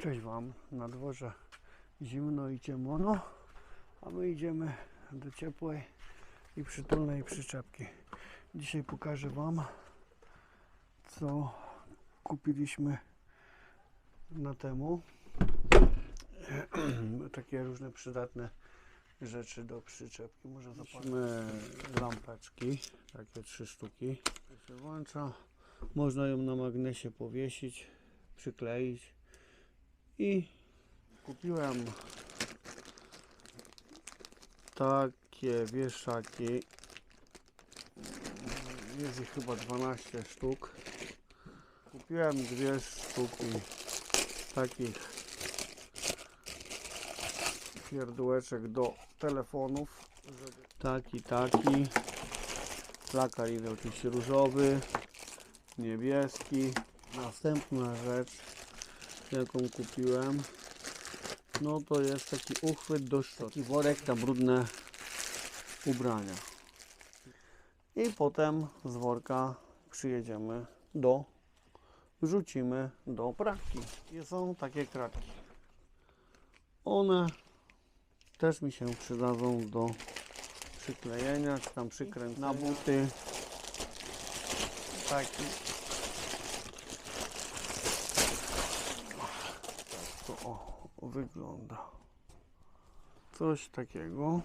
Cześć Wam, na dworze zimno i ciemno, a my idziemy do ciepłej i przytulnej przyczepki. Dzisiaj pokażę Wam, co kupiliśmy na temu. Takie różne przydatne rzeczy do przyczepki. Może zobaczymy lampeczki, takie trzy sztuki. Włącza. Można ją na magnesie powiesić, przykleić i kupiłem takie wieszaki. Jest ich chyba 12 sztuk. Kupiłem dwie sztuki takich pierdółeczek do telefonów. Taki, taki. Plakar jest oczywiście różowy, niebieski. Następna rzecz, jaką kupiłem, no to jest taki uchwyt do szczotki. Taki worek na brudne ubrania. I potem z worka przyjedziemy do, wrzucimy do pralki. I są takie kratki. One też mi się przydadzą do przyklejenia, czy tam przykręcenia na buty. Taki. To o, wygląda. Coś takiego.